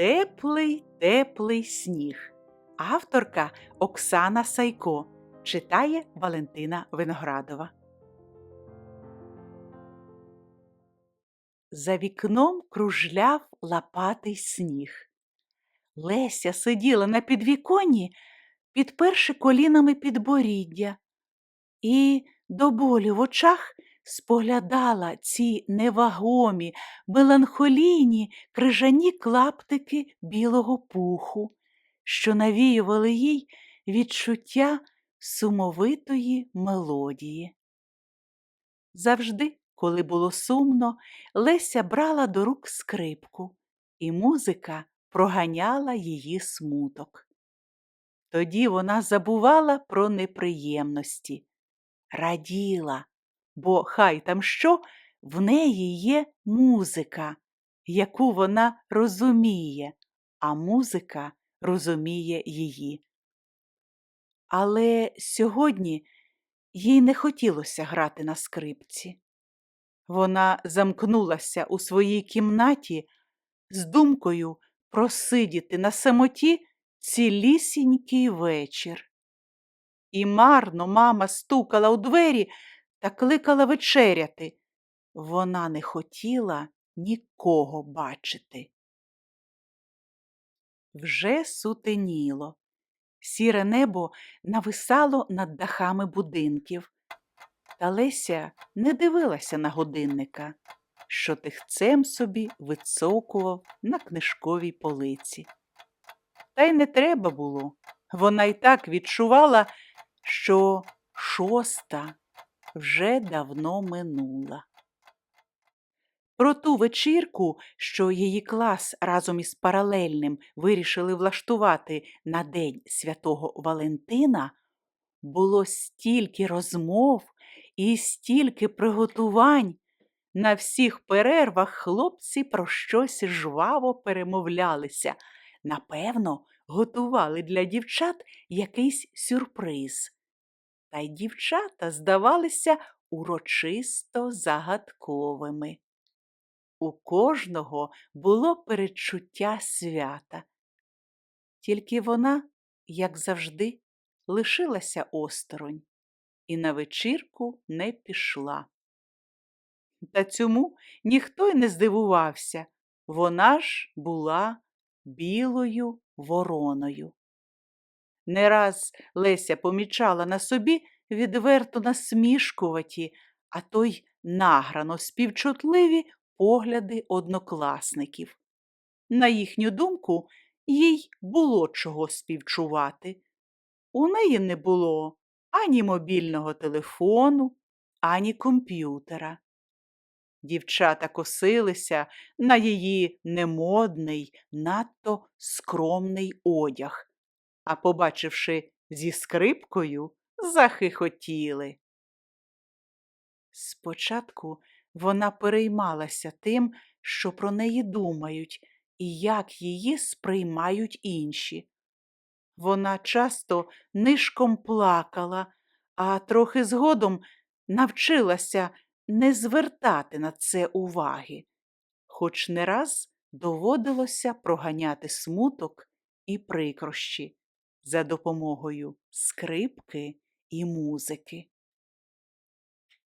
Теплий, теплий сніг. Авторка Оксана Сайко читає Валентина Виноградова. За вікном кружляв лапатий сніг. Леся сиділа на підвіконні, підперши колінами підборіддя, і до болю в очах споглядала ці невагомі, меланхолійні крижані клаптики білого пуху, що навіювали їй відчуття сумовитої мелодії. Завжди, коли було сумно, Леся брала до рук скрипку, і музика проганяла її смуток. Тоді вона забувала про неприємності, раділа, бо хай там що, в неї є музика, яку вона розуміє, а музика розуміє її. Але сьогодні їй не хотілося грати на скрипці. Вона замкнулася у своїй кімнаті з думкою просидіти на самоті цілісінький вечір. І марно мама стукала у двері та кликала вечеряти. Вона не хотіла нікого бачити. Вже сутеніло. Сіре небо нависало над дахами будинків. Та Леся не дивилася на годинника, що тихцем собі вицокував на книжковій полиці. Та й не треба було. Вона й так відчувала, що шоста вже давно минула. Про ту вечірку, що її клас разом із паралельним вирішили влаштувати на День святого Валентина, було стільки розмов і стільки приготувань. На всіх перервах хлопці про щось жваво перемовлялися. Напевно, готували для дівчат якийсь сюрприз. Та й дівчата здавалися урочисто загадковими. У кожного було передчуття свята. Тільки вона, як завжди, лишилася осторонь і на вечірку не пішла. Та цьому ніхто й не здивувався. Вона ж була білою вороною. Не раз Леся помічала на собі відверто насмішкуваті, а то й награно співчутливі погляди однокласників. На їхню думку, їй було чого співчувати. У неї не було ані мобільного телефону, ані комп'ютера. Дівчата косилися на її немодний, надто скромний одяг, а, побачивши зі скрипкою, захихотіли. Спочатку вона переймалася тим, що про неї думають і як її сприймають інші. Вона часто нишком плакала, а трохи згодом навчилася не звертати на це уваги, хоч не раз доводилося проганяти смуток і прикрощі за допомогою скрипки і музики.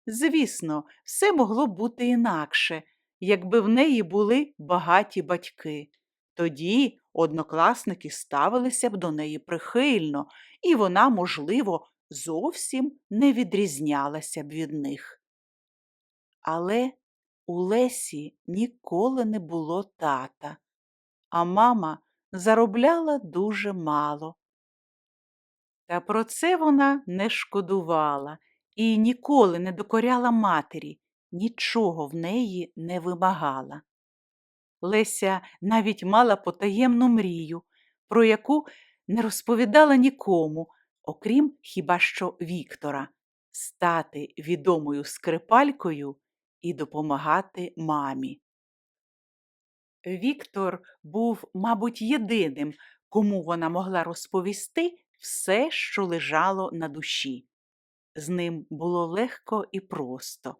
Звісно, все могло б бути інакше, якби в неї були багаті батьки. Тоді однокласники ставилися б до неї прихильно, і вона, можливо, зовсім не відрізнялася б від них. Але у Лесі ніколи не було тата, а мама заробляла дуже мало. Та про це вона не шкодувала і ніколи не докоряла матері, нічого в неї не вимагала. Леся навіть мала потаємну мрію, про яку не розповідала нікому, окрім хіба що Віктора, стати відомою скрипалькою і допомагати мамі. Віктор був, мабуть, єдиним, кому вона могла розповісти все, що лежало на душі. З ним було легко і просто,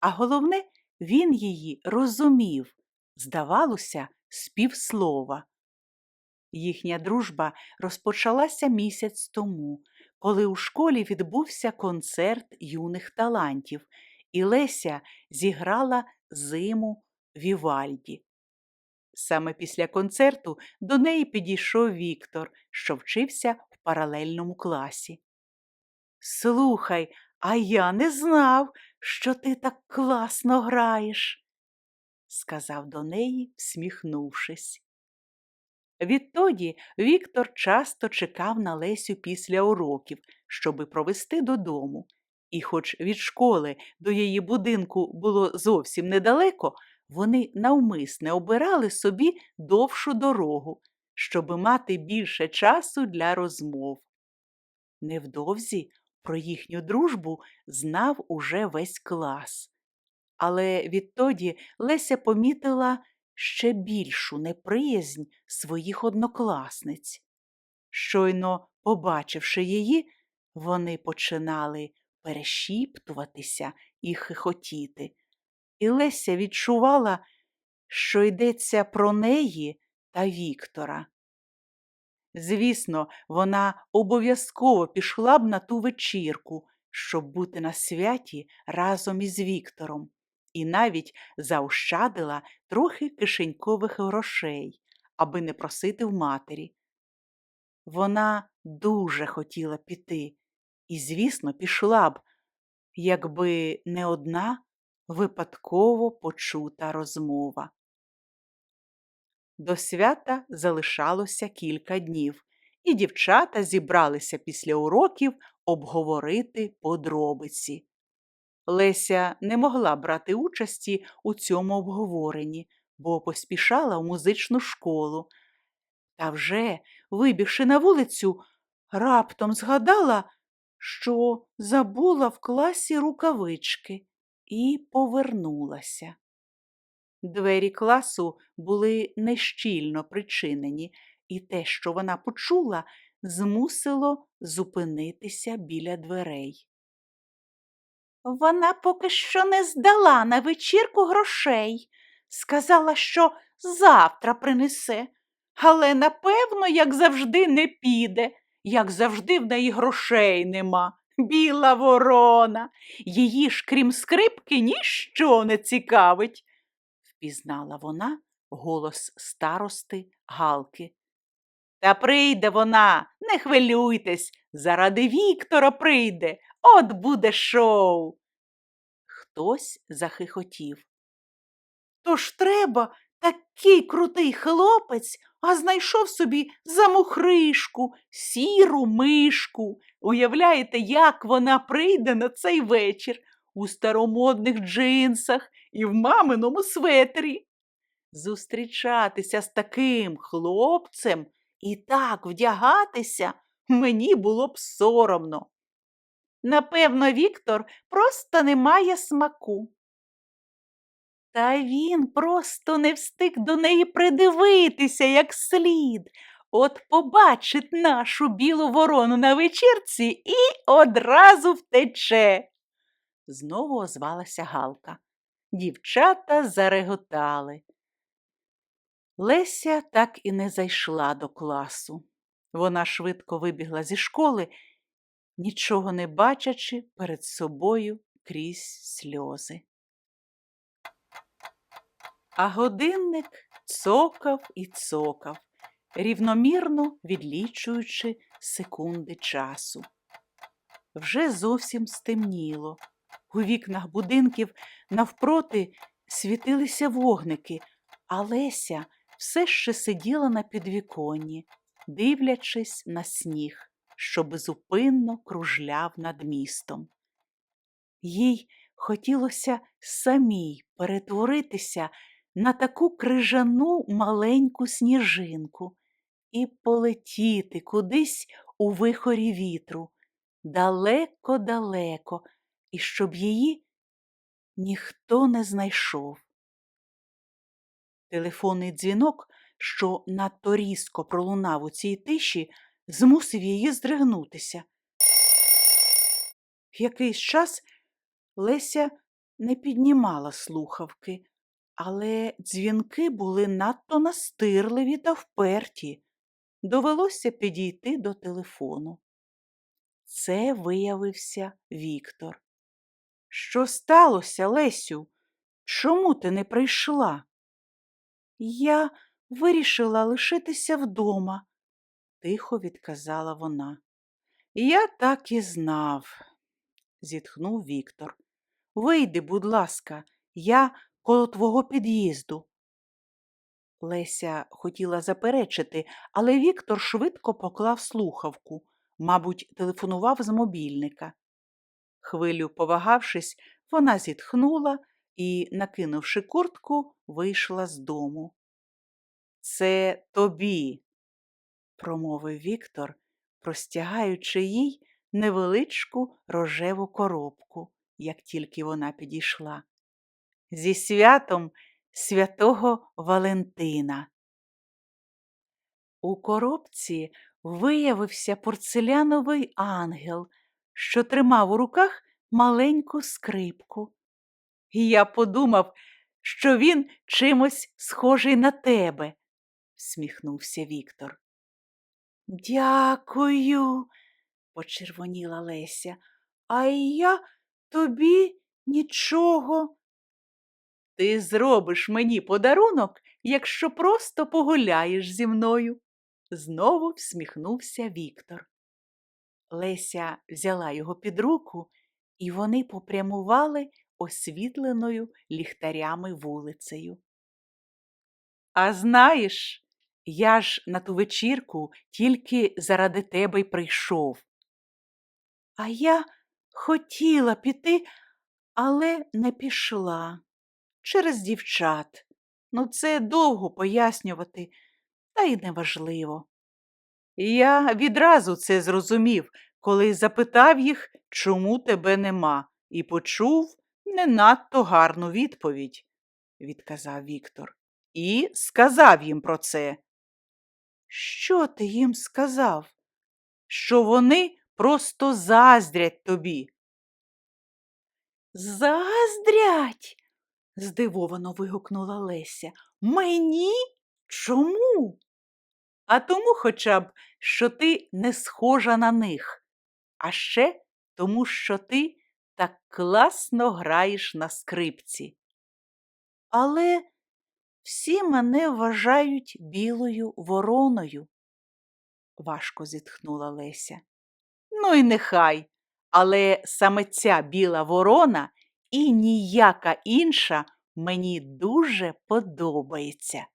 а головне, він її розумів, здавалося, з півслова. Їхня дружба розпочалася місяць тому, коли у школі відбувся концерт юних талантів, і Леся зіграла зиму Вівальді. Саме після концерту до неї підійшов Віктор, що вчився паралельному класі. Слухай, а я не знав, що ти так класно граєш, сказав до неї, всміхнувшись. Відтоді Віктор часто чекав на Лесю після уроків, щоби провести додому. І хоч від школи до її будинку було зовсім недалеко, вони навмисне обирали собі довшу дорогу, щоби мати більше часу для розмов. Невдовзі про їхню дружбу знав уже весь клас. Але відтоді Леся помітила ще більшу неприязнь своїх однокласниць. Щойно побачивши її, вони починали перешіптуватися і хихотіти. І Леся відчувала, що йдеться про неї та Віктора. Звісно, вона обов'язково пішла б на ту вечірку, щоб бути на святі разом із Віктором, і навіть заощадила трохи кишенькових грошей, аби не просити в матері. Вона дуже хотіла піти, і, звісно, пішла б, якби не одна випадково почута розмова. До свята залишалося кілька днів, і дівчата зібралися після уроків обговорити подробиці. Леся не могла брати участі у цьому обговоренні, бо поспішала в музичну школу. Та вже, вибігши на вулицю, раптом згадала, що забула в класі рукавички і повернулася. Двері класу були нещільно причинені, і те, що вона почула, змусило зупинитися біля дверей. Вона поки що не здала на вечірку грошей. Сказала, що завтра принесе, але напевно, як завжди, не піде, як завжди в неї грошей нема. Біла ворона. Її ж, крім скрипки, ніщо не цікавить, впізнала вона голос старости Галки. Та прийде вона, не хвилюйтесь, заради Віктора прийде, от буде шоу. Хтось захихотів. Тож треба такий крутий хлопець, а знайшов собі замухришку, сіру мишку. Уявляєте, як вона прийде на цей вечір у старомодних джинсах і в маминому светрі. Зустрічатися з таким хлопцем і так вдягатися мені було б соромно. Напевно, Віктор просто не має смаку. Та він просто не встиг до неї придивитися як слід. От побачить нашу білу ворону на вечірці і одразу втече. Знову озвалася Галка. Дівчата зареготали. Леся так і не зайшла до класу. Вона швидко вибігла зі школи, нічого не бачачи перед собою крізь сльози. А годинник цокав і цокав, рівномірно відлічуючи секунди часу. Вже зовсім стемніло. У вікнах будинків навпроти світилися вогники, а Леся все ще сиділа на підвіконні, дивлячись на сніг, що безупинно кружляв над містом. Їй хотілося самій перетворитися на таку крижану маленьку сніжинку і полетіти кудись у вихорі вітру, далеко-далеко, і щоб її ніхто не знайшов. Телефонний дзвінок, що надто різко пролунав у цій тиші, змусив її здригнутися. В Якийсь час Леся не піднімала слухавки, але дзвінки були надто настирливі та вперті. довелося підійти до телефону. Це виявився Віктор. Що сталося, Лесю? Чому ти не прийшла? Я вирішила лишитися вдома, тихо відказала вона. Я так і знав, зітхнув Віктор. Вийди, будь ласка, я коло твого під'їзду. Леся хотіла заперечити, але Віктор швидко поклав слухавку, мабуть, телефонував з мобільника. Хвилю повагавшись, вона зітхнула і, накинувши куртку, вийшла з дому. Це тобі, промовив Віктор, простягаючи їй невеличку рожеву коробку, як тільки вона підійшла. Зі святом святого Валентина. У коробці виявився порцеляновий ангел, що тримав у руках маленьку скрипку. І я подумав, що він чимось схожий на тебе, всміхнувся Віктор. Дякую, почервоніла Леся, а я тобі нічого. Ти зробиш мені подарунок, якщо просто погуляєш зі мною, знову всміхнувся Віктор. Леся взяла його під руку, і вони попрямували освітленою ліхтарями вулицею. А знаєш, я ж на ту вечірку тільки заради тебе й прийшов. А я хотіла піти, але не пішла через дівчат. Ну, це довго пояснювати, та й неважливо. Я відразу це зрозумів, коли запитав їх, чому тебе нема, і почув не надто гарну відповідь, відказав Віктор, і сказав їм про це. Що ти їм сказав? Що вони просто заздрять тобі. Заздрять? здивовано вигукнула Леся. Мені? Чому? А тому хоча б, що ти не схожа на них, а ще тому, що ти так класно граєш на скрипці. Але всі мене вважають білою вороною, важко зітхнула Леся. Ну і нехай, але саме ця біла ворона і ніяка інша мені дуже подобається,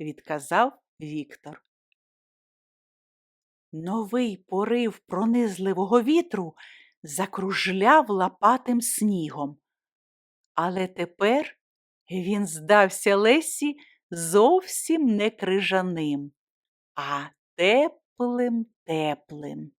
відказав Віктор. Новий порив пронизливого вітру закружляв лапатим снігом. Але тепер він здався Лесі зовсім не крижаним, а теплим теплим.